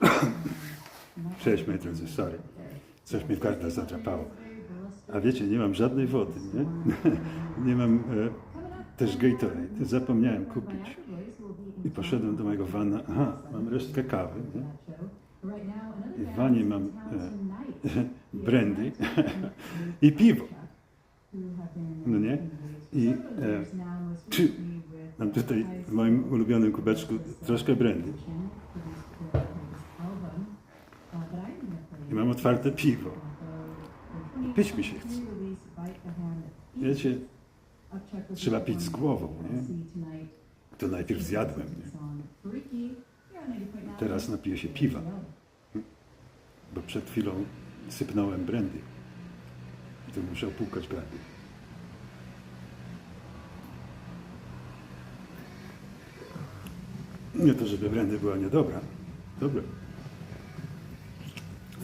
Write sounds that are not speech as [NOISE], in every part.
[COUGHS] Cześć moi drodzy, sorry. Coś mnie w gardle zadrapało. A wiecie, nie mam żadnej wody, nie? [LAUGHS] nie mam e, też Gatorade. Zapomniałem kupić. I poszedłem do mojego wana. Aha, mam resztkę kawy, nie? I w wanie mam e, [LAUGHS] brandy [LAUGHS] i piwo. No nie? I e, czy, mam tutaj w moim ulubionym kubeczku troszkę brandy. I mam otwarte piwo. Pić mi się chce. Wiecie, trzeba pić z głową, nie? To najpierw zjadłem, nie? Teraz napiję się piwa, bo przed chwilą sypnąłem brandy. I to muszę opłukać brandy. Nie to, żeby brandy była niedobra. Dobra.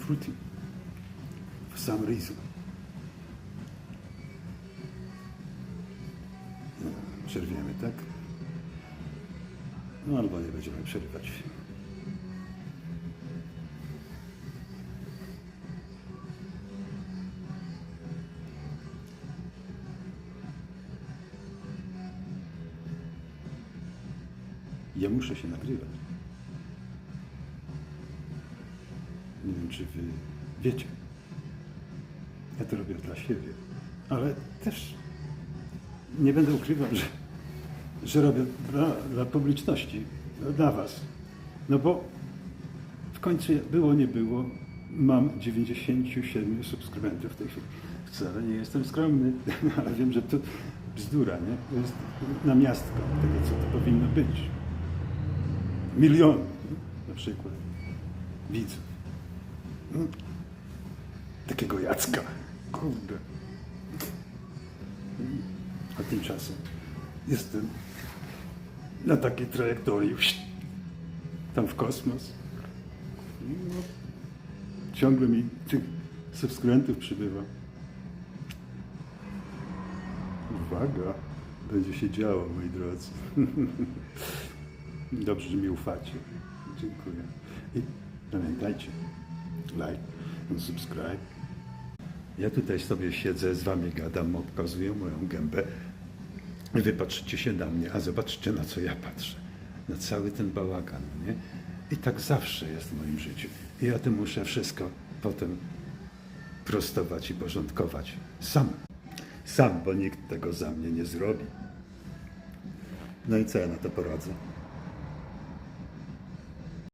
Fruity. For some reason. No, Przerwiemy, tak? No albo nie będziemy przerywać. Ja muszę się nagrywać. Nie wiem, czy wy wiecie. Ja to robię dla siebie, ale też nie będę ukrywał, że, że robię dla, dla publiczności, dla was. No bo w końcu było, nie było, mam 97 subskrybentów w tej chwili. Wcale nie jestem skromny, [LAUGHS] ale wiem, że to bzdura, nie? To jest namiastka tego, co to powinno być. Milion na przykład widzów. Takiego Jacka. Kurde. A tymczasem jestem na takiej trajektorii tam w kosmos. No, ciągle mi tych subskrybentów przybywa. Uwaga, będzie się działo, moi drodzy. [LAUGHS] Dobrze, że mi ufacie. Dziękuję. I pamiętajcie, like and subscribe. Ja tutaj sobie siedzę, z wami gadam, pokazuję moją gębę. Wy patrzycie się na mnie, a zobaczcie na co ja patrzę. Na cały ten bałagan, nie? I tak zawsze jest w moim życiu. I ja to muszę wszystko potem prostować i porządkować. Sam. Sam, bo nikt tego za mnie nie zrobi. No i co ja na to poradzę?